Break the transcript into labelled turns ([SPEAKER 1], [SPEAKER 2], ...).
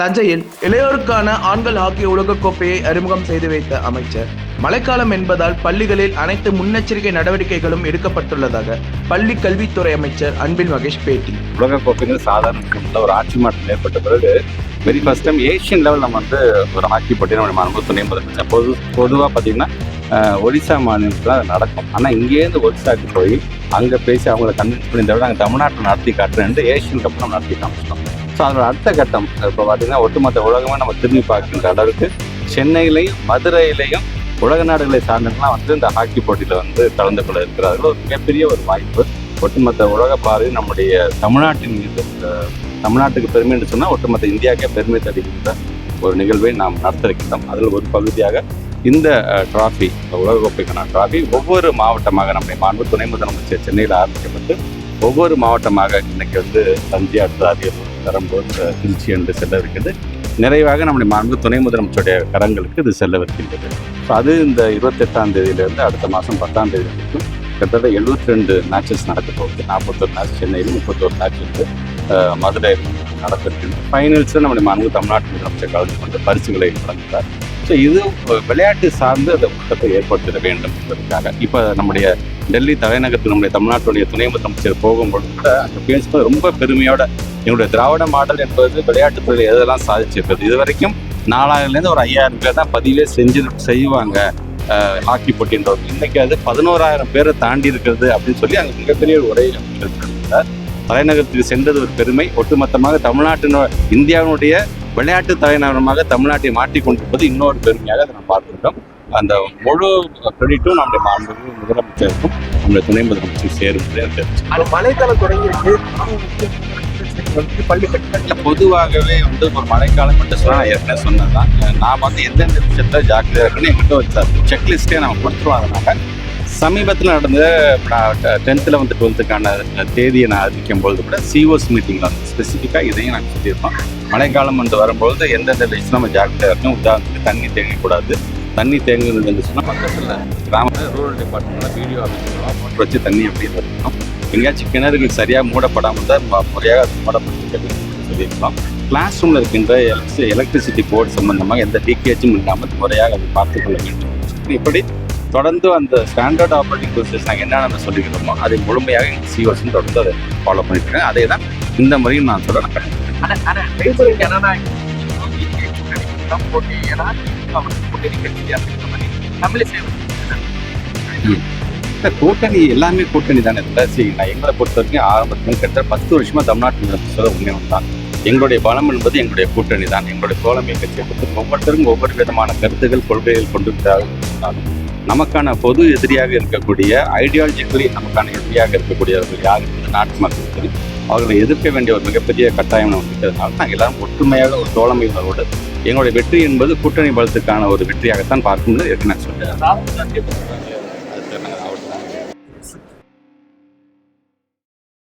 [SPEAKER 1] தஞ்சையில் இளையோருக்கான ஆண்கள் ஹாக்கி உலகக்கோப்பையை அறிமுகம் செய்து வைத்த அமைச்சர். மழைக்காலம் என்பதால் பள்ளிகளில் அனைத்து முன்னெச்சரிக்கை நடவடிக்கைகளும் எடுக்கப்பட்டுள்ளதாக பள்ளி கல்வித்துறை அமைச்சர் அன்பில் மகேஷ் பேட்டி.
[SPEAKER 2] உலகக்கோப்பைங்கிறது சாதாரண ஒரு ஆட்சி மாற்றம் ஏற்பட்ட பிறகு very first time Asian level நம்ம வந்து ஒரு ஹாக்கி போட்டி நம்ம அனுபவம் துணை முதலமைச்சர் பொது பொதுவாக பார்த்தீங்கன்னா ஒடிசா மாநிலத்தில் அது நடக்கும். ஆனால் இங்கேருந்து ஒடிசாக்கு போய் அங்கே பேசி அவங்கள கன்வின்ஸ் பண்ணி தவிர நாங்கள் தமிழ்நாட்டில் நடத்தி காட்டுறேன் ஏஷியன் கப் நம்ம நடத்தி காமிச்சிட்டோம். ஸோ அதோட அடுத்த கட்டம் இப்போ பார்த்தீங்கன்னா ஒட்டுமொத்த உலகமே நம்ம திரும்பி பார்க்கின்ற அளவுக்கு சென்னையிலையும் மதுரையிலையும் உலக நாடுகளை சார்ந்தவங்களாம் வந்து இந்த ஹாக்கி போட்டியில் வந்து கலந்து கொள்ள இருக்கிறார்கள். ஒரு மிகப்பெரிய ஒரு வாய்ப்பு. ஒட்டுமொத்த உலக பார்வை நம்முடைய தமிழ்நாட்டின் மீது தமிழ்நாட்டுக்கு பெருமை என்று சொன்னால் ஒட்டுமொத்த இந்தியாவுக்கே பெருமை தருகின்ற ஒரு நிகழ்வை நாம் நடத்த இருக்கின்றோம் அதில் ஒரு பகுதியாக இந்த டிராஃபி உலகக்கோப்பைக்கான டிராஃபி ஒவ்வொரு மாவட்டமாக நம்முடைய மாண்பு துணை முதலமைச்சர் சென்னையில் ஆரம்பிக்கப்பட்டு ஒவ்வொரு மாவட்டமாக இன்னைக்கு வந்து தஞ்சை அடுத்த அரியலூர் பெரம்பூர் திருச்சி என்று செல்லவிருக்கிறது நிறைவாக நம்முடைய மாண்பு துணை முதலமைச்சருடைய கரங்களுக்கு இது செல்லவிருக்கின்றது. ஸோ அது இந்த இருபத்தெட்டாம் தேதியிலிருந்து அடுத்த மாதம் பத்தாம் தேதி வரைக்கும் கிட்டத்தட்ட எழுபத்தி ரெண்டு மேட்சஸ் நடக்க போகுது. நாற்பத்தொரு மேட்ச் சென்னையில் முப்பத்தொரு மேட்ச் வந்து மதுரையில் நடத்திருக்கின்றன ஃபைனல்ஸில் நம்முடைய மாண்பு தமிழ்நாட்டு முதலமைச்சர் கலந்து கொண்டு பரிசுகளை வழங்குகிறார். ஸோ இது விளையாட்டு சார்ந்து அந்த கூட்டத்தை ஏற்படுத்திட வேண்டும் என்பதற்காக. இப்போ நம்முடைய டெல்லி தலைநகரத்தில் நம்முடைய தமிழ்நாட்டுடைய துணை முதலமைச்சர் போகும்போது கூட அந்த பேசும்போது ரொம்ப பெருமையோட என்னுடைய திராவிட மாடல் என்பது விளையாட்டு துறையில் எதெல்லாம் சாதிச்சிருக்கிறது இது வரைக்கும் நாலாயிரம்லேருந்து ஒரு ஐயாயிரம் பேர் தான் பதிவே செஞ்சு செய்வாங்க ஹாக்கி போட்டின்றது இன்னைக்கு அது பதினோராயிரம் பேரை தாண்டி இருக்கிறது அப்படின்னு சொல்லி அங்கே மிகப்பெரிய ஒரு உரை தலைநகரத்துக்கு சென்றது ஒரு பெருமை. ஒட்டுமொத்தமாக தமிழ்நாட்டின இந்தியாவினுடைய விளையாட்டு தலைநகரமாக தமிழ்நாட்டை மாற்றி கொண்டிருப்பது இன்னொரு பெருமையாக அதை நம்ம பார்த்துருக்கோம். அந்த முழு கிரெடிட்டும் நம்முடைய மாண்பு முதலமைச்சருக்கும் நம்முடைய துணை முதலமைச்சர் சேரும் அது எனக்கு
[SPEAKER 3] மழைக்காலம் வந்து பள்ளி கட்டிடங்கள்
[SPEAKER 2] பொதுவாகவே வந்து ஒரு மழைக்காலம் மட்டும் சொன்னா நான் ஏற்கனவே சொன்னதுதான். நான் வந்து எந்தெந்த விஷயத்தில் ஜாக்கிரதையா இருக்குன்னு என்கிட்ட ஒரு செக்லிஸ்டே நம்ம கொடுத்துருவோம் அதனால. சமீபத்தில் நடந்த டென்த்தில் வந்து டுவெல்த்துக்கான தேதியை நான் அறிவிக்கும் பொழுது கூட சிஓஸ் மீட்டிங்கில் வந்து ஸ்பெசிஃபிக்காக இதையும் நாங்கள் சொல்லியிருக்கோம். மழைக்காலம் வந்து வரும்பொழுது எந்தெந்த விஷயம் நம்ம ஜாக்கிரதையாக இருக்கணும் உதாரணத்துக்கு தண்ணி தேங்கக்கூடாது. தண்ணி தேங்குனது இருந்துச்சுன்னா சொன்னால் பக்கத்தில் கிராமத்தில் ரூரல் டிபார்ட்மெண்ட்டில் வீடியோ ஆஃபீஸ் வச்சு தண்ணி எப்படி வரணும் எங்கேயாச்சும் கிணறுகள் சரியாக மூடப்படாமல் தான் முறையாக மூடப்பட்டு சொல்லியிருக்கலாம் கிளாஸ் ரூமில் இருக்கின்ற எலக்ட்ரி எலக்ட்ரிசிட்டி போர்டு சம்பந்தமாக எந்த லீக்கேஜும் இல்லாமல் முறையாக அதை பார்த்துக்கொள்ள வேண்டும். இப்படி தொடர்ந்து அந்த ஸ்டாண்டர்ட் ஆப்ரேட்டிங் ப்ரொசீஜர்ஸ் நாங்கள் என்னென்ன சொல்லிக்கிறோமோ அதை முழுமையாக எங்கள் சிஓஸும் தொடர்ந்து அதை ஃபாலோ பண்ணிட்டுருக்கேன் அதே தான் இந்த முறையும் நான் சொல்ல நான்
[SPEAKER 3] ஆனா ஆனா அவருக்கு கூட்டணி கட்சி அப்படின்ற மாதிரி தமிழிசை
[SPEAKER 2] கூட்டணி எல்லாமே கூட்டணி தானே. இல்லை சரி நான் எங்களை பொறுத்த வரைக்கும் ஆரம்பத்துல கிட்டத்தட்ட பத்து வருஷமா தமிழ்நாட்டில் சொல்ல உண்மை தான் எங்களுடைய பலம் என்பது எங்களுடைய கூட்டணி தான். எங்களுடைய தோழமை கட்சியை பொறுத்து ஒவ்வொருத்தரும் ஒவ்வொரு விதமான கருத்துகள் கொள்கைகள் கொண்டிருந்தாலும் நமக்கான பொது எதிரியாக இருக்கக்கூடிய ஐடியாலஜிக்கலி நமக்கான எதிரியாக இருக்கக்கூடியவர்கள் யார் என்பது நாட்டு மக்கள் சரி அவர்களை எதிர்க்க வேண்டிய ஒரு மிகப்பெரிய கட்டாயம் நமக்கு இருக்கிறதுனால நாங்கள் எல்லாரும் ஒற்றுமையாக ஒரு தோழமை உணர்வோடு எங்களுடைய வெற்றி என்பது கூட்டணி பலத்துக்கான ஒரு வெற்றியாகத்தான் பார்க்கும்போது ஏற்கனவே சொல்றேன்